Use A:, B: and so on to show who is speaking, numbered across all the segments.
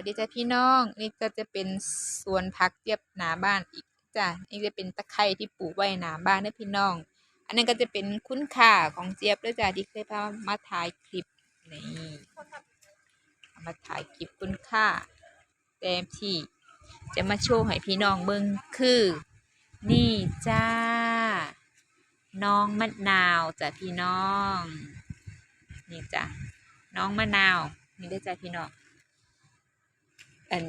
A: วัสดีจ้าพี่น้อง นี่ก็จะเป็นสวนผักเจี๊ยบหนาบ้านอีกจ้ะนี่จะเป็นตะไคร้ที่ปลูกไว้หนาบ้านนะพี่น้อง อันนั้นก็จะเป็นคุณค่าของเจี๊ยบด้วยจ้ะที่เคยพามาถ่ายคลิปนี่มาถ่ายคลิปคุณค่าเต็มที่จะมาโชว์ให้พี่น้องเบิ่งคือ นี่จ้า น้องมะนาวจ้ะพี่น้อง นี่จ้ะน้องมะนาวนี่ได้จ้ะพี่น้อง อัน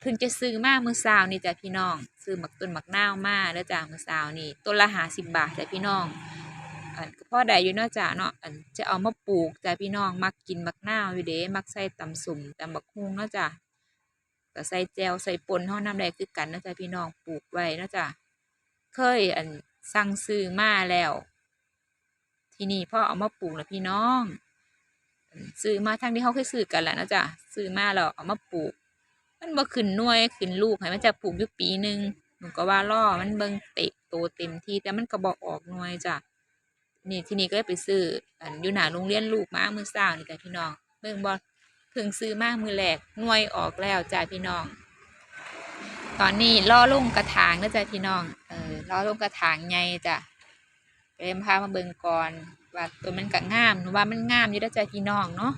A: เพิ่งจะซื้อมาเมื่อเช้านี่จ้ะพี่น้อง ซื้อหมักต้นหมักนาวมาแล้วจ้ะเมื่อเช้านี่ต้นละหาสิบบาทจ้ะพี่น้องอันพ่อใดอยู่เนาะจ้ะเนาะอันจะเอามาปลูกจ้ะพี่น้องมักกินหมักนาวอยู่เด้มักใส่ตำสุ่มตำบักฮุงเนาะจ้ะก็ใส่แจวใส่ปนเท่าน้ำแดงคือกันเนาะจ้ะพี่น้องปลูกไว้เนาะจ้ะเคยอันสั่งซื้อมาแล้ว ที่นี้พ่อเอามาปลูกแล้วพี่น้องซื้อมาทั้งที่เขาเคยซื้อกันแหละเนาะจ้ะซื้อมาแล้วเอามาปลูก มันบ่ขึ้นหน่วยขึ้นลูกให้มันจะปลูกอยู่ปีหนึ่งหนูก็ว่าล่อมันเบิ่งเตะโตเต็มที่แต่มันก็บอกออกหน่วยจ้ะนี่ที่นี้ก็ไปซื้ออันอยู่หน้าโรงเรียนลูกมามือเช้านี่จ้ะพี่น้องเบิ่งบ่เพิ่งซื้อมามือแรกหน่วยออกแล้วจ้ะพี่น้อง ตอนนี้ล่อลงกระถางนะจ้ะพี่น้องเออล่อลงกระถางใหญ่จ้ะเริ่มพามาเบิ่งก่อนว่าตัวมันก็งามหนูว่ามันงามอยู่แล้วจ้ะพี่น้องเนาะ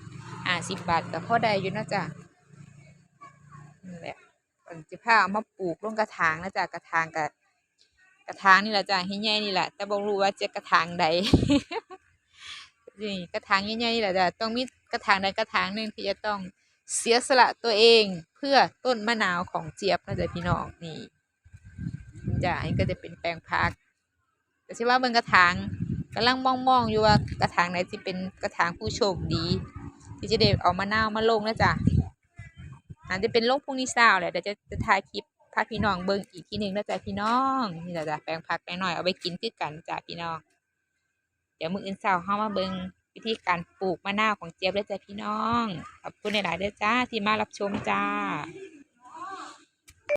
A: อ่าสิบบาทก็พอได้อยู่นาะจ้ะ นจะพาเอามาปลูกลงกระถางนะจ๊ะกระถางกับกระถางนี่แหละจ้ะให้ใหญ่นี่แหละแต่บ่รู้ว่าจะกระถางใดนี่กระถางใหญ่ๆนี่แหละจ้ะต้องมีกระถางใดกระถางหนึ่งที่จะต้องเสียสละตัวเองเพื่อต้นมะนาวของเจี๊ยบนะจ๊ะพี่น้องนี่จ้ะอันนี้ก็จะเป็นแปลงพักแต่ใช่ว่าเบิ่งกระถางกำลังมองๆอยู่ว่ากระถางไหนที่เป็นกระถางผู้โชคดี ที่จะได้เอามะนาวมาลงนะจ๊ะ อาจจะเป็นโรคพวกนี้เศร้าแหละเดี๋ยวจะจะถ่ายคลิปพาพี่น้องเบิ่งอีกทีหนึ่งแล้วจ้ะพี่น้องนี่แหละจ้ะแปลงผักไปหน่อยเอาไปกินคือกันจ้ะพี่น้อง เดี๋ยวมืออื่นเช้าเฮามาเบิ่งวิธีการปลูกมะนาวของเจี๊ยบแล้วจ้ะพี่น้องขอบคุณหลายๆเด้อจ้าที่มารับชมจ้า